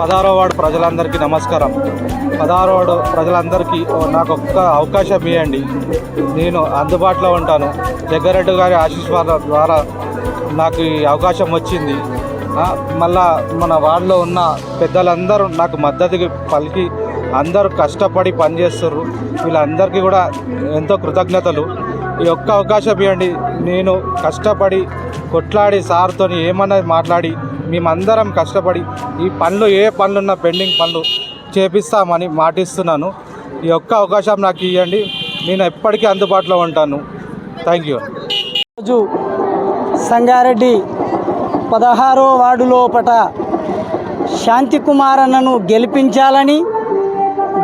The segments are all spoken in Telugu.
పదహారో వార్డు ప్రజలందరికీ నమస్కారం. పదహారో వార్డు ప్రజలందరికీ నాకు ఒక్క అవకాశం ఇవ్వండి నేను అందుబాటులో ఉంటాను. జగ్గారెడ్డి గారి ఆశీస్వాద ద్వారా నాకు ఈ అవకాశం వచ్చింది. మళ్ళా మన వార్డులో ఉన్న పెద్దలందరూ నాకు మద్దతుకి పలికి అందరూ కష్టపడి పనిచేస్తారు వీళ్ళందరికీ కూడా ఎంతో కృతజ్ఞతలు. ఈ ఒక్క అవకాశం ఇవ్వండి నేను కష్టపడి కొట్లాడి సార్తో ఏమన్నది మాట్లాడి మేమందరం కష్టపడి ఈ పనులు ఏ పనులున్నా పెండింగ్ పనులు చేపిస్తామని మాటిస్తున్నాను. ఈ ఒక్క అవకాశం నాకు ఇవ్వండి నేను ఎప్పటికీ అందుబాటులో ఉంటాను. థ్యాంక్ యూ రోజు సంగారెడ్డి పదహారో వార్డు లోపట శాంతికుమార్ అన్నను గెలిపించాలని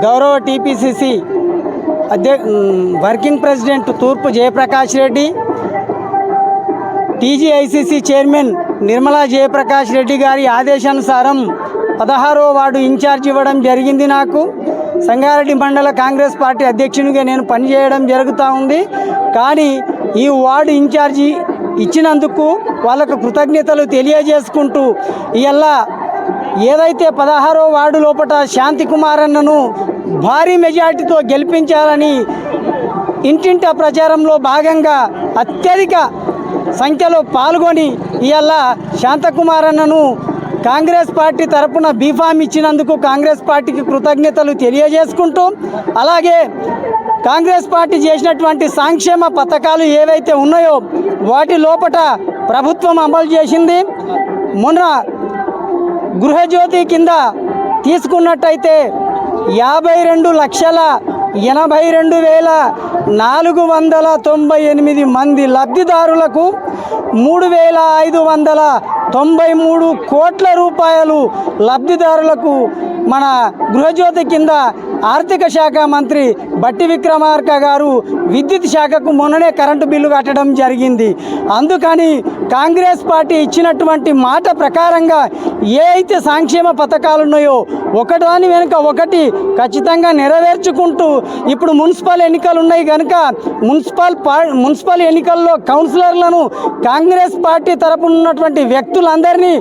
గౌరవ TPCC అధ్య working president Turpu Jayaprakash Reddy TGICC chairman Nirmala Jayaprakash Reddy గారి ఆదేశానుసారం పదహారో వార్డు ఇన్ఛార్జ్ ఇవ్వడం జరిగింది నాకు. సంగారెడ్డి మండల కాంగ్రెస్ పార్టీ అధ్యక్షునిగా నేను పనిచేయడం జరుగుతూ ఉంది. కానీ ఈ వార్డు ఇన్ఛార్జి ఇచ్చినందుకు వాళ్ళకు కృతజ్ఞతలు తెలియజేసుకుంటూ ఇలా ఏదైతే పదహారో వార్డు లోపల శాంతి కుమార్ అన్నను భారీ మెజార్టీతో గెలిపించాలని ఇంటింటా ప్రచారంలో భాగంగా అత్యధిక సంఖ్యలో పాల్గొని ఇవాళ శాంతకుమార్ అన్నను కాంగ్రెస్ పార్టీ తరపున బీఫామ్ ఇచ్చినందుకు కాంగ్రెస్ పార్టీకి కృతజ్ఞతలు తెలియజేసుకుంటూ అలాగే కాంగ్రెస్ పార్టీ చేసినటువంటి సంక్షేమ పథకాలు ఏవైతే ఉన్నాయో వాటి లోపట ప్రభుత్వం అమలు చేసింది. మొన్న గృహజ్యోతి కింద తీసుకున్నట్టయితే యాభై రెండు లక్షల ఎనభై రెండు వేల నాలుగు వందల తొంభై ఎనిమిది మంది లబ్ధిదారులకు మూడు వేల ఐదు వందల తొంభై మూడు కోట్ల రూపాయలు లబ్ధిదారులకు మన గృహజ్యోతి కింద ఆర్థిక శాఖ మంత్రి బట్టి విక్రమార్క గారు విద్యుత్ శాఖకు మొన్ననే కరెంటు బిల్లు కట్టడం జరిగింది. అందుకని కాంగ్రెస్ పార్టీ ఇచ్చినటువంటి మాట ప్రకారంగా ఏ అయితే సంక్షేమ పథకాలు ఉన్నాయో ఒకదాని వెనుక ఒకటి ఖచ్చితంగా నెరవేర్చుకుంటూ ఇప్పుడు మున్సిపల్ ఎన్నికలు ఉన్నాయి కనుక మున్సిపల్ మున్సిపల్ ఎన్నికల్లో కౌన్సిలర్లను కాంగ్రెస్ పార్టీ తరపున ఉన్నటువంటి వ్యక్తులందరినీ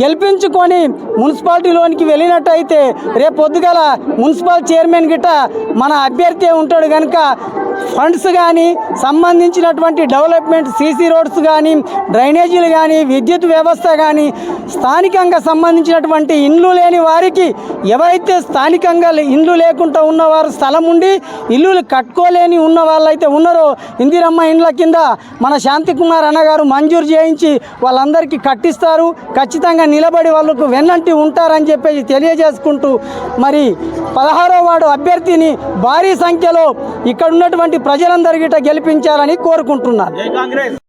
గెలిపించుకొని మున్సిపాలిటీలోనికి వెళ్ళినట్టయితే రేపు పొద్దుగల మున్సిపల్ చైర్మన్ గిట్ట మన అభ్యర్థి ఉంటాడు కనుక ఫండ్స్ కానీ సంబంధించినటువంటి డెవలప్మెంట్ సీసీ రోడ్స్ కానీ డ్రైనేజీలు కానీ విద్యుత్ వ్యవస్థ కానీ స్థానికంగా సంబంధించినటువంటి ఇండ్లు లేని వారికి ఎవరైతే స్థానికంగా ఇండ్లు లేకుండా ఉన్నవారు స్థలం ఉండి ఇల్లులు కట్టుకోలేని ఉన్న వాళ్ళైతే ఉన్నారో ఇందిరమ్మ ఇండ్ల కింద మన శాంతికుమార్ అన్నగారు మంజూరు చేయించి వాళ్ళందరికీ కట్టిస్తారు. ఖచ్చితంగా నిలబడి వాళ్ళకు వెన్నంటి ఉంటారని చెప్పేసి తెలియజేసుకుంటూ మరి పదహారో వార్డు అభ్యర్థిని భారీ సంఖ్యలో ఇక్కడ ఉన్నటువంటి ప్రజలందరికీ గెలిపించాలని కోరుకుంటున్నాను.